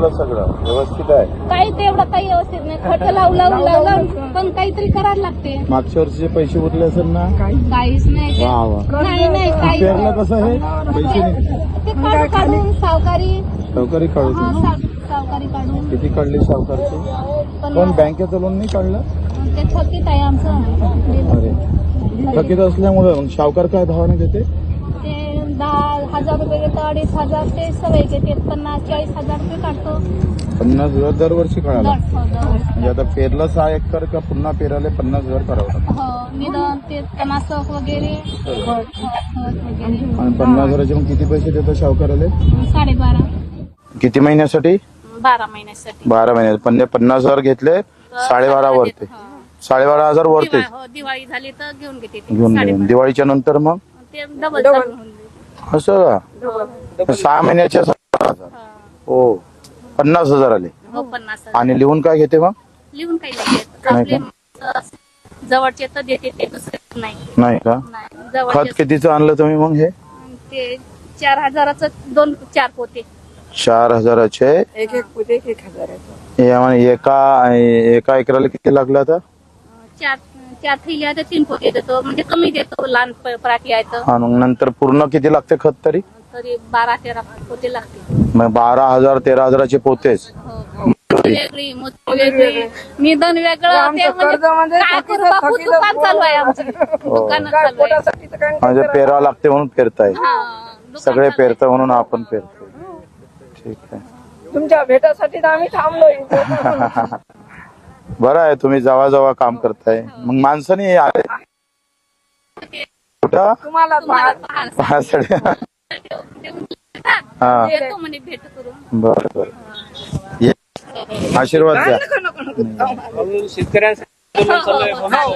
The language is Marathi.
उरलं सगळं व्यवस्थित आहे. काही तेवढं काही व्यवस्थित नाही. खर्च लावू लावू लावून पण काहीतरी करायला लागते. मागच्या वर्षीचे पैसे उरले असेल ना? काहीच नाही. वा वा. नाही नाही काही पेरलं कसं आहे पैसे नाही. ते काढून काढून सावकारी. सावकारी हा, काढू साव- सावकारी काढून किती काढली सावकारची? पण पण बँकेचं लोन नाही काढलं? ते थकीत आहे आमचं. अरे. थकीत असल्यामुळे मग सावकार काय भावाने देते? ते हजार रुपये घेतो अडीच हजार ते सवय घेते पन्नास चाळीस हजार रुपये काढतो. पन्नास हजार दरवर्षी काढायला दर- हो, दर. म्हणजे आता पेरलं सहा एकर का पुन्हा पेरायला पन्नास हजार करावं लागतं? हो निधन ते वगैरे खत खत वगैरे. आणि पन्नास हजाराचे मग किती पैसे देतात सावकाराले साडेबारा. किती महिन्यासाठी? बारा महिन्यासाठी. बारा महिने. पण पन्नास हजार घेतले साडेबारा वरते. हो. साडेबारा हजार वरते. दिवा- हो, दिवाळी झाली तर घेऊन घेते ते. घेऊन साडेबारा. दिवाळीच्या नंतर मग? ते डबल चालू होऊन जाईल. असं हो. का सहा महिन्याच्या सहा हजार हो. हो पन्नास हजार आले. हो पन्नास आणि लिहून काय घेते मग? लिहून काही नाही देत. नाही आपले माणसं जवळचे तर देते ते दुसरे नाही. नाही का? नाही खत जवळचे कितीचं आणलं तुम्ही मग हे? ते चार हजाराचं दोन चार पोते. चार हजाराचे? एक एक पुढे एक हजाराचं. हे एका एका एकराला किती लागलं आता? चार चार थैल्या तर तीन पोते देतो म्हणजे कमी देतो लहान प- पराठी आहे तर. हा मग नंतर पूर्ण किती लागते खत तरी? तरी बारा तेरा पोते लागते मग बारा हजार तेरा हजाराचे पोतेच. हो. वेगळी मोठी वेगळी. निधन वेगळं आमचं ते म्हणजे कर्जामध्ये काय करू? थकीत- बापू थकीत दुकान चालू आहे आमचं. हो. दुकान काय चालू आहे. पोटासाठी तर काय म्हणजे पेरावं लागते म्हणून पेरताय. हा, दुकान सगळे चालू. पेरतं म्हणून आपण पेरतो ठीक आहे. तुमच्या भेटासाठी तर आम्ही थांबलो इथे. बरं आहे तुम्ही जवळ जवळ काम करताय. मग माणसाने आले. कुठं? पाहासाठी. हा. येतो म्हणे भेट करून. बर बर. ये. आशीर्वाद द्या. शेतकऱ्यांसाठी हो, हो, हो, हो.